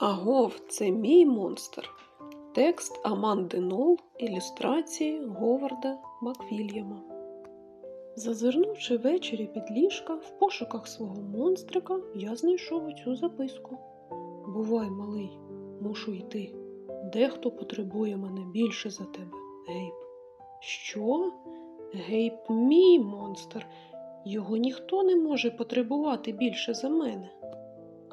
Агов, це мій монстр. Текст Аманди Нол, ілюстрації Говарда Маквільяма. Зазирнувши ввечері під ліжка в пошуках свого монстрика, я знайшов оцю записку. Бувай, малий, мушу йти. Дехто потребує мене більше за тебе, Гейб. Що? Гейб мій монстр. Його ніхто не може потребувати більше за мене.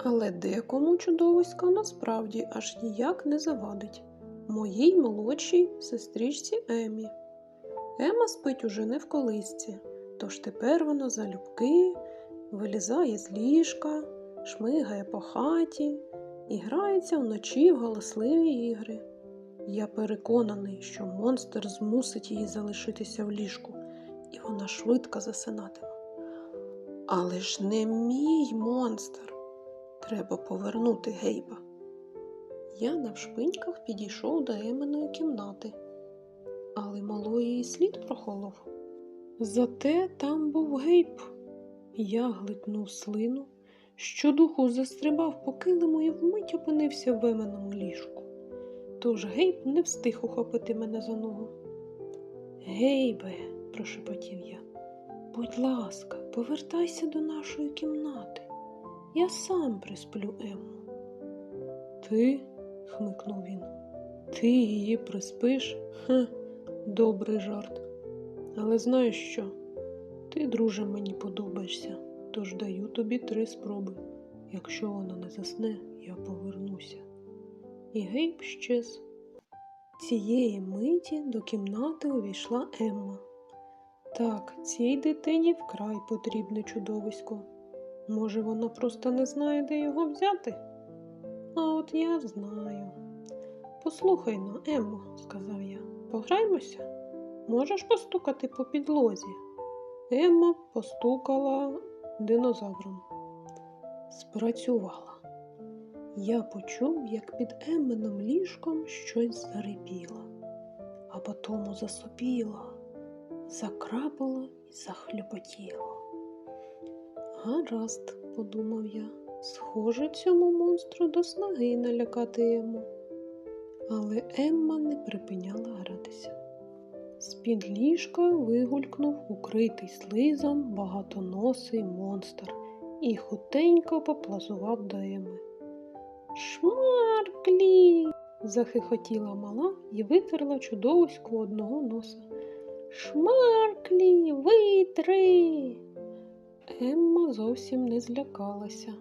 Але декому чудовиська насправді аж ніяк не завадить. Моїй молодшій сестричці Емі. Ема спить уже не в колисці, тож тепер вона залюбки вилізає з ліжка, шмигає по хаті і грається вночі в галасливі ігри. Я переконаний, що монстр змусить її залишитися в ліжку, і вона швидко засинатиме. Але ж не мій монстр. Треба повернути Гейба. Я навшпиньках підійшов до Еминої кімнати, але малої і слід прохолов. Зате там був Гейб. Я глитнув слину, щодуху застрибав по килиму і вмить опинився в Еминому ліжку. Тож Гейб не встиг ухопити мене за ногу. Гейбе, прошепотів я, будь ласка, повертайся до нашої кімнати. Я сам присплю Емму. Ти? хмикнув він. Ти її приспиш? Ха, добрий жарт. Але знаєш що? Ти, друже, мені подобаєшся, тож даю тобі три спроби. Якщо вона не засне, я повернуся. І Гейб щез. Цієї миті до кімнати увійшла Емма. Так, цій дитині вкрай потрібне чудовисько. Може, вона просто не знає, де його взяти? А от я знаю. Послухай но, Еммо, сказав я, пограймося? Можеш постукати по підлозі? Емма постукала динозавром. Спрацювала. Я почув, як під Емменом ліжком щось зарипіло, а потім засопіло, закрапало і захлюпотіло. Гаразд, подумав я, схоже, цьому монстру до снаги налякати йому. Але Емма не припиняла гратися. З-під ліжка вигулькнув укритий слизом багатоносий монстр і хутенько поплазував до Еми. Шмарклі. захихотіла мала і витерла чудовиську одного носа. Шмарклі, витри. Емма зовсім не злякалася.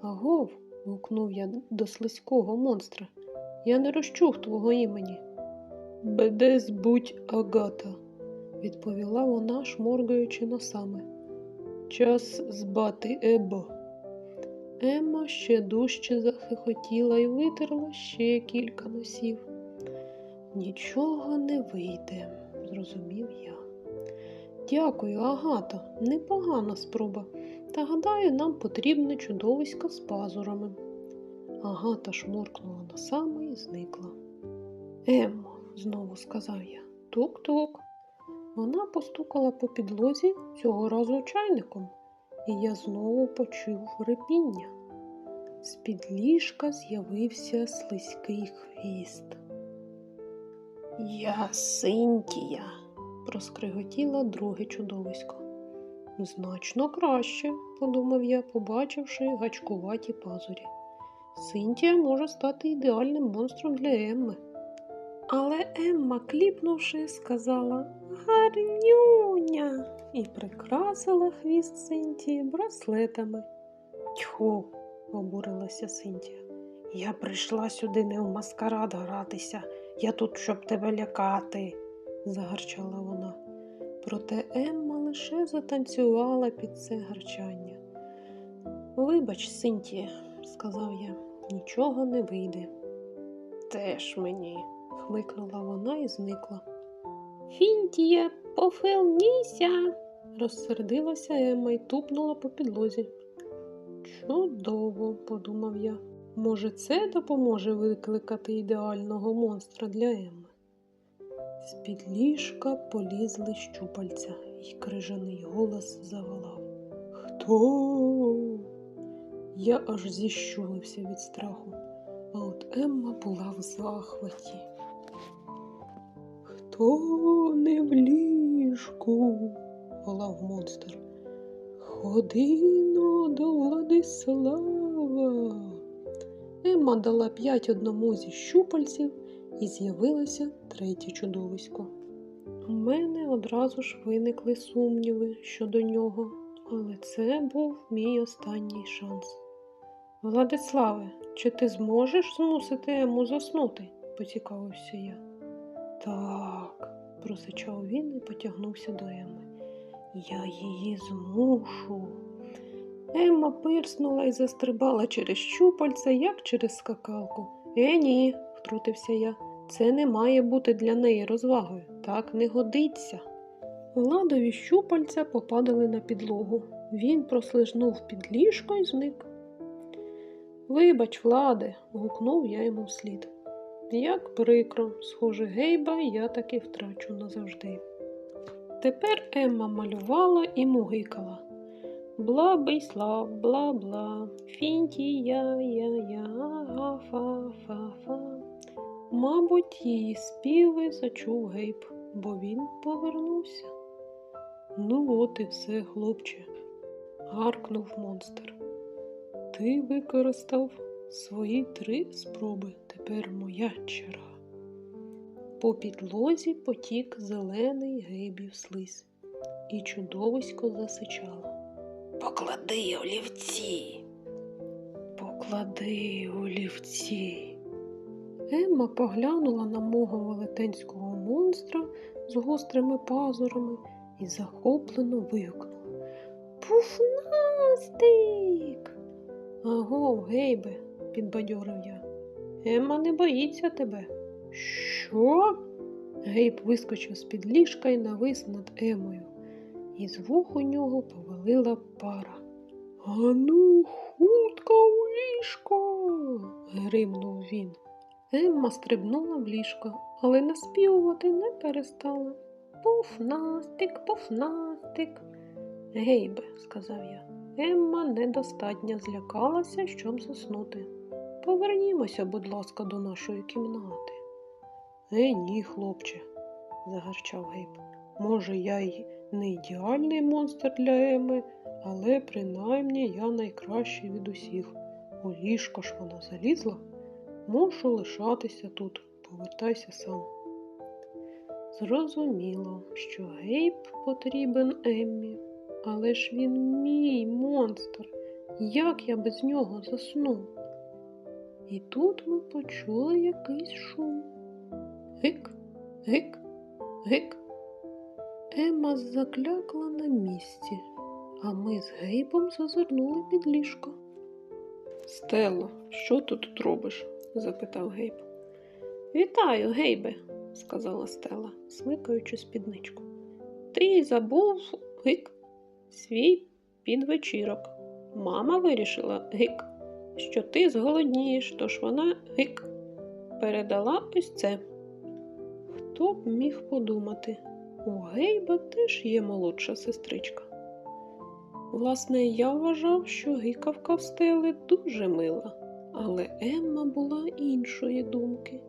Агов, гукнув я до слизького монстра. Я не розчух твого імені. Бедесь будь агата, відповіла вона, шморгаючи носами. Час збати Ебо. Емма ще дужче захихотіла і витерла ще кілька носів. Нічого не вийде, зрозумів я. Дякую, Агата, непогана спроба. Та гадаю, нам потрібне чудовисько з пазурами. Агата шморкнула носами і зникла. Еммо, знову сказав я, тук-тук. Вона постукала по підлозі цього разу чайником, і я знову почув репіння. З-під ліжка з'явився слизький хвіст. Я Синтія, проскриготіла друге чудовисько. Значно краще, подумав я, побачивши гачкуваті пазурі. Синтія може стати ідеальним монстром для Емми. Але Емма, кліпнувши, сказала гарнюня і прикрасила хвіст Синтії браслетами. Тьху, обурилася Синтія. Я прийшла сюди не в маскарад гратися, я тут, щоб тебе лякати, загарчала вона. Проте Емма лише затанцювала під це гарчання. Вибач, Синтія, сказав я, нічого не вийде. Теж мені, хмикнула вона і зникла. Фінтія, пофилніся, розсердилася Емма і тупнула по підлозі. Чудово, подумав я. Може, це допоможе викликати ідеального монстра для Емми. З-під ліжка полізли щупальця, і крижаний голос заволав. Хто? Я аж зіщулився від страху. а от Емма була в захваті. Хто не в ліжку? волав монстр. Ходино до Владислава. Емма дала п'ять одному зі щупальців і з'явилося третє чудовисько. У мене одразу ж виникли сумніви щодо нього, але це був мій останній шанс. Владиславе, чи ти зможеш змусити Ему заснути? поцікавився я. Так, просичав він і потягнувся до Еми. Я її змушу. Емма пирснула і застрибала через щупальця, як через скакалку. Е, ні, втрутився я. Це не має бути для неї розвагою. Так не годиться. Владові щупальця попадали на підлогу. Він прослизнув під ліжко і зник. Вибач, владе, гукнув я йому вслід. Як прикро, схоже, гейба я таки втрачу назавжди. Тепер Емма малювала і мугикала. Бла бейслав, бла бла, фінті я я я га фа фа фа. Мабуть, її співи зачув гейб, бо він повернувся. Ну, от і все, хлопче, гаркнув монстр. Ти використав свої три спроби, тепер моя черга. По підлозі потік зелений гейбів слизь, і чудовисько засичало. Поклади олівці. Поклади олівці. Емма поглянула на мого велетенського монстра з гострими пазурами і захоплено вигукнула. Пуфнастик. Аго, гейбе, підбадьорив я. Емма не боїться тебе. Що? Гейб вискочив з-під ліжка і навис над Емою, і з вух у нього повалила пара. Ану, хутка у ліжко. гримнув він. Емма стрибнула в ліжко, але наспівувати не перестала. Пуфнастик, пуфнастик. Гейбе, сказав я, Емма недостатньо злякалася, щоб заснути. Повернімося, будь ласка, до нашої кімнати. Е, ні, хлопче, загарчав Гейб. Може, я й не ідеальний монстр для Еми, але принаймні я найкращий від усіх. У ліжко ж вона залізла. Можу лишатися тут, повертайся сам. Зрозуміло, що Гейб потрібен Еммі, але ж він мій монстр. Як я без нього засну? І тут ми почули якийсь шум. Гик, гик, гик. Ема заклякла на місці, а ми з Гейбом зазирнули під ліжко. Стело, що ти тут робиш? Запитав Гейб. Вітаю, Гейбе, сказала Стела, смикаючи спідничку. Ти забув гик, свій підвечірок. Мама вирішила гик, що ти зголоднієш, тож вона гик передала ось це. Хто б міг подумати, у Гейба теж є молодша сестричка. Власне, я вважав, що гикавка в стели дуже мила, але Емма була іншої думки.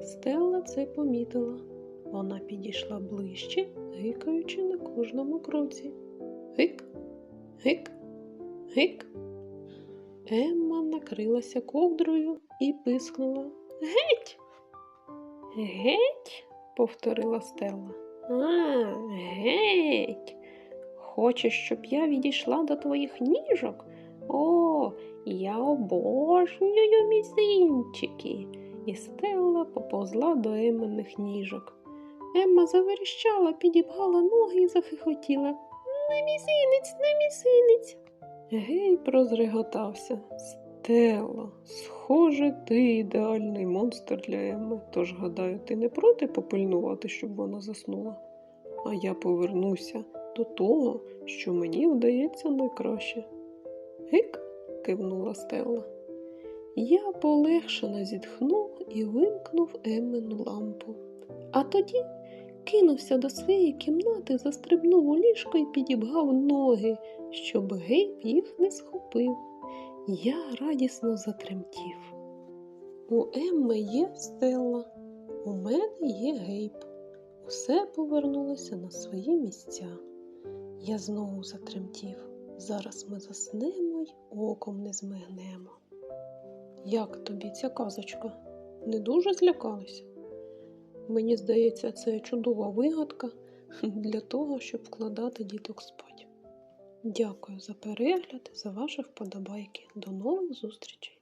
Стелла це помітила. Вона підійшла ближче, гикаючи на кожному кроці. Гик, гик, гик. Емма накрилася ковдрою і пискнула Геть. Геть? повторила Стелла. А, геть. Хочеш, щоб я відійшла до твоїх ніжок? О, я обожнюю мізинчики. І Стелла поповзла до Еммених ніжок. Емма заверещала, підібгала ноги і захихотіла. Не мізинець, не мізинець. Гей прозреготався. Стелла, схоже, ти ідеальний монстр для Емми, тож, гадаю, ти не проти попильнувати, щоб вона заснула. А я повернуся до того, що мені вдається найкраще. Гик, кивнула Стелла. Я полегшено зітхнув і вимкнув Еммену лампу. А тоді кинувся до своєї кімнати, застрибнув у ліжко і підібгав ноги, щоб гейб їх не схопив. Я радісно затремтів. У Емми є Стелла, у мене є Гейб. Усе повернулося на свої місця. Я знову затремтів. Зараз ми заснемо й оком не змигнемо. Як тобі ця казочка? Не дуже злякалися? Мені здається, це чудова вигадка для того, щоб вкладати діток спать. Дякую за перегляд, за ваші вподобайки. До нових зустрічей!